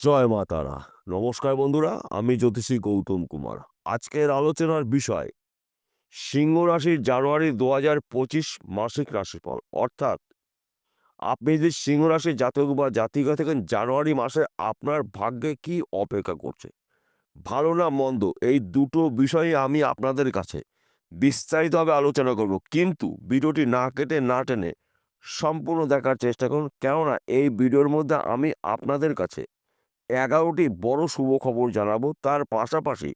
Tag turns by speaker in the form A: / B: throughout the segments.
A: জয় মা তারা। নমস্কার বন্ধুরা, আমি জ্যোতিষী গৌতম কুমার। আজকের আলোচনার বিষয়, সিংহ রাশির জানুয়ারি দু হাজার পঁচিশ মাসিক রাশিফল। অর্থাৎ, আপনি যদি সিংহ রাশির জাতক বা জাতিকা থাকেন জানুয়ারি মাসে আপনার ভাগ্যে কি অপেক্ষা করছে? ভালো না মন্দ, এই দুটো বিষয়ে আমি আপনাদের কাছে বিস্তারিতভাবে আলোচনা করব। কিন্তু ভিডিওটি না কেটে না টেনে সম্পূর্ণ দেখার চেষ্টা করুন। কেননা, এই ভিডিওর মধ্যে আমি আপনাদের কাছে এগারোটি বড় শুভ খবর জানাব। তার পাশাপাশি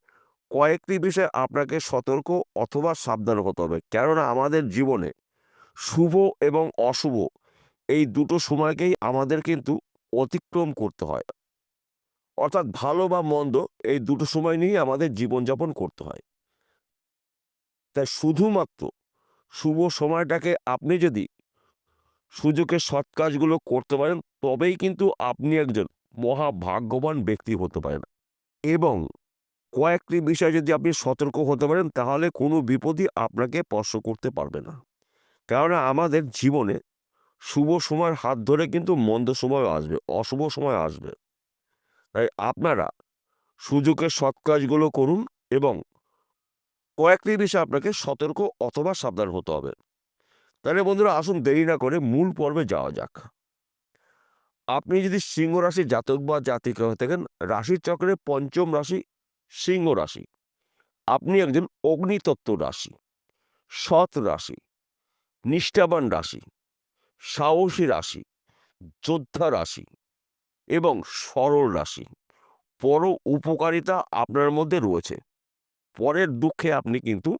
A: কয়েকটি বিষয়ে আপনাকে সতর্ক অথবা সাবধান হতে হবে। কেননা আমাদের জীবনে শুভ এবং অশুভ এই দুটো সময়কেই আমাদের কিন্তু অতিক্রম করতে হয়। অর্থাৎ ভালো বা মন্দ এই দুটো সময় নিয়েই আমাদের জীবনযাপন করতে হয়। তাই শুধুমাত্র শুভ সময়টাকে আপনি যদি সুযোগের সৎ কাজগুলো করতে পারেন, তবেই কিন্তু আপনি একজন মহা ভাগ্যবান ব্যক্তি হতে পারেন। এবং কয়েকটি বিষয়ে যদি আপনি সতর্ক হতে পারেন, তাহলে কোনো বিপদই আপনাকে স্পর্শ করতে পারবে না। কেননা আমাদের জীবনে শুভ সময়ের হাত ধরে কিন্তু মন্দ সময় আসবে, অশুভ সময় আসবে। তাই আপনারা সুযোগের সৎ কাজগুলো করুন এবং কয়েকটি বিষয়ে আপনাকে সতর্ক অথবা সাবধান হতে হবে। তাহলে বন্ধুরা, আসুন দেরি না করে মূল পর্বে যাওয়া যাক। আপনি যদি সিংহ রাশির জাতক বা জাতিকা হয়ে থাকেন, রাশির চক্রে পঞ্চম রাশি সিংহ রাশি। আপনি একজন অগ্নিতত্ত্ব রাশি, সৎ রাশি, নিষ্ঠাবান রাশি, সাহসী রাশি, যোদ্ধা রাশি এবং সরল রাশি। বড় উপকারিতা আপনার মধ্যে রয়েছে। পরের দুঃখে আপনি কিন্তু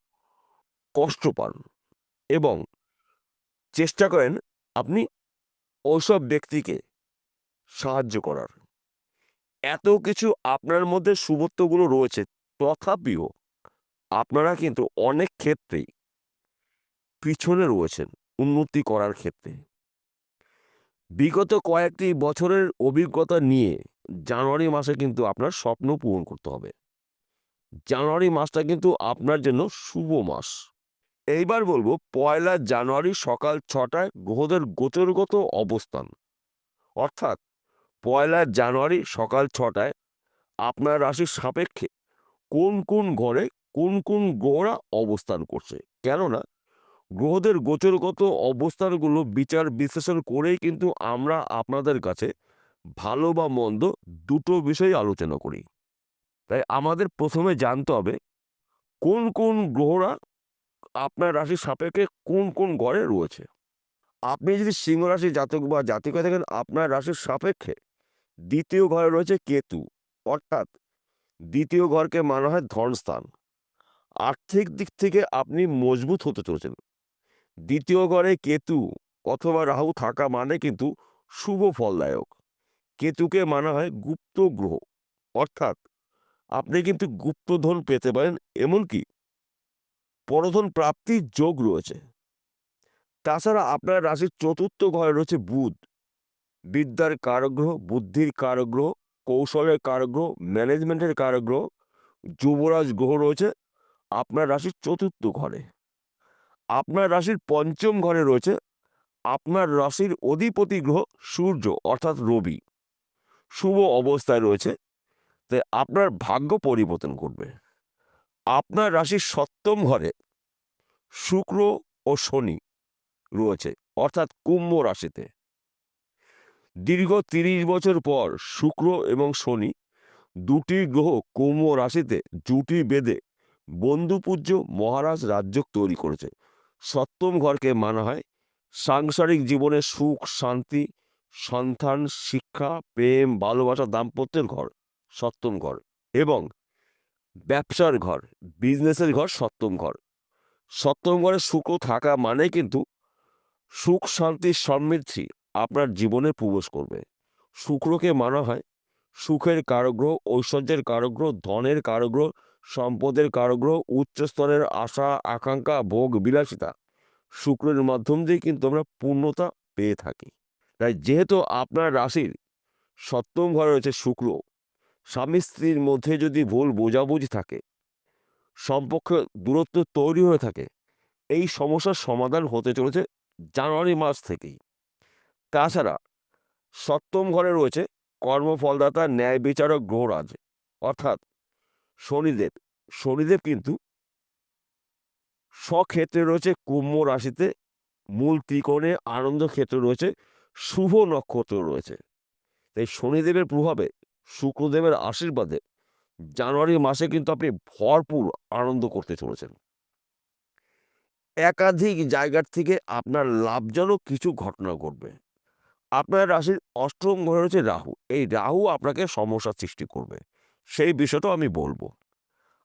A: কষ্ট পান এবং চেষ্টা করেন আপনি ওইসব ব্যক্তিকে সাহায্য করার। এত কিছু আপনার মধ্যে শুভত্বগুলো রয়েছে, তথাপিও আপনারা কিন্তু অনেক ক্ষেত্রেই পিছনে রয়েছেন উন্নতি করার ক্ষেত্রে। বিগত কয়েকটি বছরের অভিজ্ঞতা নিয়ে জানুয়ারি মাসে কিন্তু আপনার স্বপ্ন পূরণ করতে হবে। জানুয়ারি মাসটা কিন্তু আপনার জন্য শুভ মাস। এইবার বলব, পয়লা জানুয়ারি সকাল ছটায় গ্রহদের গোচরগত অবস্থান। অর্থাৎ পয়লা জানুয়ারি সকাল ছটায় আপনার রাশির সাপেক্ষে কোন কোন ঘরে কোন কোন গ্রহরা অবস্থান করছে? কেননা গ্রহদের গোচরগত অবস্থানগুলো বিচার বিশ্লেষণ করেই কিন্তু আমরা আপনাদের কাছে ভালো বা মন্দ দুটো বিষয়ে আলোচনা করি। তাই আমাদের প্রথমে জানতে হবে কোন কোন গ্রহরা আপনার রাশির সাপেক্ষে কোন কোন ঘরে রয়েছে? আপনি যদি সিংহ রাশি জাতক বা জাতিকা থাকেন, আপনার রাশির সাপেক্ষে দ্বিতীয় ঘরে রয়েছে কেতু, অর্থাৎ দ্বিতীয় ঘরকে মানা হয় ধনস্থান আর্থিক দিক থেকে আপনি মজবুত হতে চলেছেন। দ্বিতীয় ঘরে কেতু অথবা রাহু থাকা মানে কিন্তু শুভ ফলদায়ক। কেতুকে মানা হয় গুপ্ত গ্রহ, অর্থাৎ আপনি কিন্তু গুপ্তধন পেতে পারেন এমনকি পরধন প্রাপ্তির যোগ রয়েছে। তাছাড়া আপনার রাশির চতুর্থ ঘরে রয়েছে বুধ বিদ্যার কারগ্রহ, বুদ্ধির কারগ্রহ, কৌশলের কারগ্রহ, ম্যানেজমেন্টের কারগ্রহ, যুবরাজ গ্রহ রয়েছে আপনার রাশির চতুর্থ ঘরে। আপনার রাশির পঞ্চম ঘরে রয়েছে আপনার রাশির অধিপতি গ্রহ সূর্য অর্থাৎ রবি। শুভ অবস্থায় রয়েছে, তাই আপনার ভাগ্য পরিবর্তন করবে আপনার রাশির সপ্তম ঘরে শুক্র ও শনি রয়েছে অর্থাৎ কুম্ভ রাশিতে। দীর্ঘ তিরিশ বছর পর শুক্র এবং শনি দুটি গ্রহ কুম্ভ রাশিতে জুটি বেঁধে বন্ধুপূজ্য মহারাজ রাজ্য তৈরি করেছে। সপ্তম ঘরকে মানা হয়। সাংসারিক জীবনে সুখ, শান্তি, সন্তান, শিক্ষা, প্রেম, ভালোবাসা দাম্পত্যের ঘর সপ্তম ঘর এবং ব্যবসার ঘর, বিজনেসের ঘর সপ্তম ঘর। সপ্তম ঘরে শুক্র থাকা মানে কিন্তু সুখ, শান্তি, সমৃদ্ধি আপনার জীবনে প্রবেশ করবে। শুক্রকে মানা হয়। সুখের কারগ্রহ, ঐশ্বর্যের কারগ্রহ, ধনের কারগ্রহ, সম্পদের কারগ্রহ, উচ্চ স্তরের আশা, আকাঙ্ক্ষা, ভোগ, বিলাসিতা। শুক্রের মাধ্যম দিয়ে কিন্তু আমরা পূর্ণতা পেয়ে থাকি। তাই যেহেতু আপনার রাশির সপ্তম ঘরে রয়েছে শুক্র, স্বামী স্ত্রীর মধ্যে যদি ভুল বোঝাবুঝি থাকে, সম্পর্ক দূরত্ব তৈরি হয়ে থাকে, এই সমস্যার সমাধান হতে চলেছে জানুয়ারি মাস থেকেই। তাছাড়া সপ্তম ঘরে রয়েছে কর্মফলদাতা, ন্যায় বিচারক গ্রহরাজ অর্থাৎ শনিদেব। শনিদেব কিন্তু স্বক্ষেত্রে রয়েছে কুম্ভ রাশিতে, মূল ত্রিকোণে আনন্দ ক্ষেত্র রয়েছে, শুভ নক্ষত্র রয়েছে। তাই শনিদেবের প্রভাবে শুক্রদেবের আশীর্বাদে জানুয়ারি মাসে কিন্তু আপনি ভরপুর আনন্দ করতে চলেছেন। একাধিক জায়গার থেকে আপনার লাভজনক কিছু ঘটনা ঘটবে। আপনার রাশির অষ্টম ঘরে রয়েছে রাহু। এই রাহু আপনাকে সমস্যার সৃষ্টি করবে। সেই বিষয়টাও আমি বলব।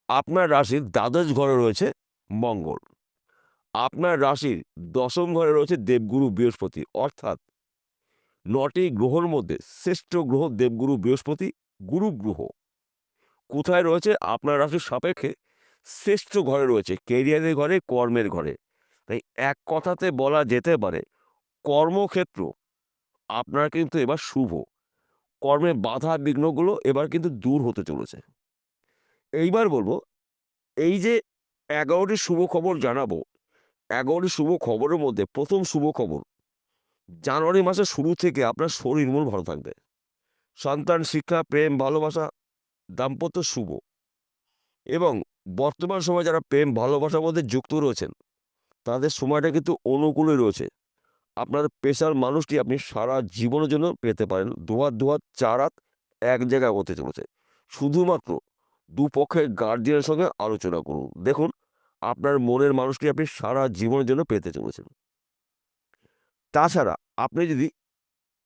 A: আপনার রাশির দ্বাদশ ঘরে রয়েছে মঙ্গল। আপনার রাশির দশম ঘরে রয়েছে দেবগুরু বৃহস্পতি। অর্থাৎ নটি গ্রহর মধ্যে শ্রেষ্ঠ গ্রহ দেবগুরু বৃহস্পতি, গুরু গ্রহ। কোথায় রয়েছে? আপনার রাশির সাপেক্ষে শ্রেষ্ঠ ঘরে রয়েছে। কেরিয়ারের ঘরে, কর্মের ঘরে। তাই এক কথাতে বলা যেতে পারে, কর্মক্ষেত্র আপনার কিন্তু এবার শুভ। কর্মে বাধা বিঘ্নগুলো এবার কিন্তু দূর হতে চলেছে। এইবার বলব, এই যে এগারোটি শুভ খবর জানাব, এগারোটি শুভ খবরের মধ্যে প্রথম শুভ খবর, জানুয়ারি মাসের শুরু থেকে আপনার শরীর মন ভালো থাকবে। সন্তান, শিক্ষা, প্রেম, ভালোবাসা, দাম্পত্য শুভ। এবং বর্তমান সময়ে যারা প্রেম, ভালোবাসার মধ্যে যুক্ত রয়েছেন, তাদের সময়টা কিন্তু অনুকূলে রয়েছে। আপনার পেশার মানুষটি আপনি সারা জীবনের জন্য পেতে পারেন। দুহাত দুহাত, চার হাত এক জায়গায় হতে চলেছে। শুধুমাত্র দুপক্ষের গার্জিয়ানের সঙ্গে আলোচনা করুন। দেখুন, আপনার মনের মানুষটি আপনি সারা জীবনের জন্য পেতে চলেছেন। তাছাড়া আপনি যদি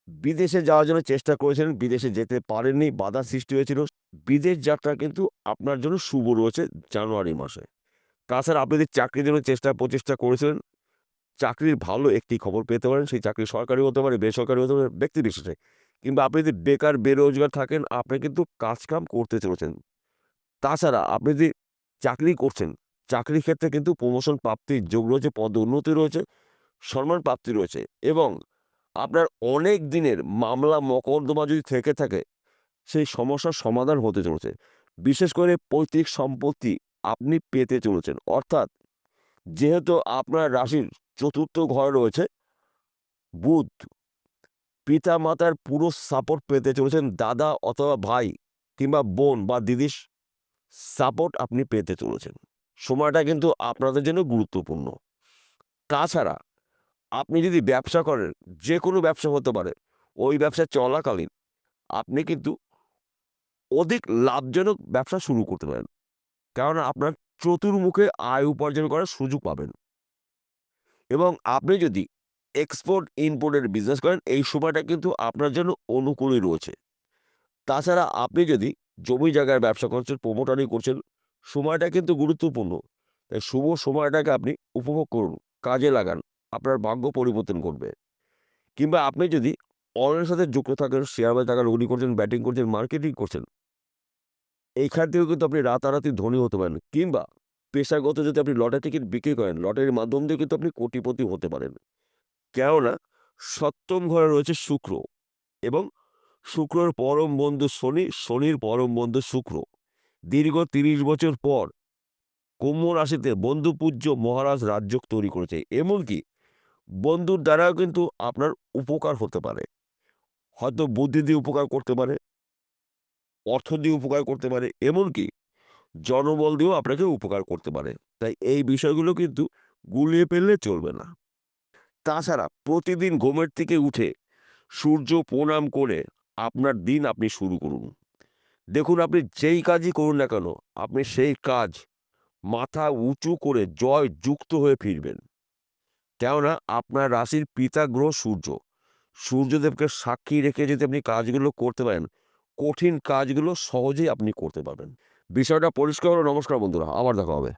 A: বিদেশে যাওয়ার জন্য চেষ্টা করেছেন, বিদেশে যেতে পারেননি, বাধা সৃষ্টি হয়েছিল, বিদেশ যাত্রা কিন্তু আপনার জন্য শুভ রয়েছে জানুয়ারি মাসে। তাছাড়া আপনি যদি চাকরির জন্য চেষ্টা, প্রচেষ্টা করেছিলেন চাকরির ভালো একটি খবর পেতে পারেন, সেই চাকরি সরকারি হতে পারে, বেসরকারি হতে পারে, ব্যক্তি বিশেষে। কিংবা আপনি যদি বেকার, বেরোজগার থাকেন, আপনি কিন্তু কাজকাম করতে চলেছেন। তাছাড়া আপনি যদি চাকরি করছেন, চাকরির ক্ষেত্রে কিন্তু প্রমোশন প্রাপ্তির যোগ রয়েছে, পদ উন্নতি রয়েছে, সম্মান প্রাপ্তি রয়েছে এবং আপনার অনেক দিনের মামলা, মকদ্দমা যদি থেকে থাকে, সেই সমস্যার সমাধান হতে চলেছে। বিশেষ করে পৈতৃক সম্পত্তি আপনি পেতে চলেছেন। অর্থাৎ যেহেতু আপনার রাশির চতুর্থ ঘর রয়েছে বুধ। পিতা মাতার পুরো সাপোর্ট পেতে চলেছেন দাদা অথবা ভাই কিংবা বোন বা দিদির সাপোর্ট আপনি পেতে চলেছেন। সময়টা কিন্তু আপনাদের জন্য গুরুত্বপূর্ণ। তাছাড়া আপনি যদি ব্যবসা করেন যে কোনো ব্যবসা হতে পারে, ওই ব্যবসা চলাকালীন আপনি কিন্তু অধিক লাভজনক ব্যবসা শুরু করতে পারেন। কারণ আপনার চতুর্মুখে আয় উপার্জন করার সুযোগ পাবেন। এবং আপনি যদি এক্সপোর্ট ইম্পোর্টের বিজনেস করেন, এই সময়টা কিন্তু আপনার জন্য অনুকূলই রয়েছে। তাছাড়া আপনি যদি জমি জায়গার ব্যবসা করছেন প্রমোটারি করছেন, সময়টা কিন্তু গুরুত্বপূর্ণ। তাই শুভ সময়টাকে আপনি উপভোগ করুন, কাজে লাগান, আপনার ভাগ্য পরিবর্তন করবে কিংবা আপনি যদি অন্যের সাথে যুক্ত থাকেন শেয়ার বাজার টাকা রুগী করছেন ব্যাটিং করছেন মার্কেটিং করছেন এইখান থেকেও কিন্তু আপনি রাতারাতি ধনী হতে পারেন। কিংবা পেশাগত যদি আপনি লটারি টিকিট বিক্রি করেন, লটারির মাধ্যম দিয়ে কিন্তু আপনি কোটিপতি হতে পারেন। কেননা, সপ্তম ঘরে রয়েছে শুক্র এবং শুক্রর পরম বন্ধু শনি, শনির পরম বন্ধু শুক্র। দীর্ঘ তিরিশ বছর পর কুম্ভ রাশিতে বন্ধু পূজ্য মহারাজ রাজ্য তৈরি করেছে। এমনকি বন্ধুর দ্বারাও কিন্তু আপনার উপকার হতে পারে। হয়তো বুদ্ধি দিয়ে উপকার করতে পারে, অর্থ দিয়ে উপকার করতে পারে। এমনকি জনবল দিয়েও আপনাকে উপকার করতে পারে। তাই এই বিষয়গুলো কিন্তু গুলিয়ে ফেললে চলবে না। তাছাড়া প্রতিদিন ঘুমের থেকে উঠে সূর্য প্রণাম করে আপনার দিন আপনি শুরু করুন। দেখুন আপনি যেই কাজই করুন না কেন, আপনি সেই কাজ মাথা উঁচু করে জয় যুক্ত হয়ে ফিরবেন। কেননা আপনার রাশির পিতা গ্রহ সূর্য। সূর্যদেবকে সাক্ষী রেখে যদি আপনি কাজগুলো করতে পারেন, কঠিন কাজগুলো সহজেই আপনি করতে পারবেন। বিষয়টা পরিষ্কার নমস্কার বন্ধুরা আবার দেখা হবে।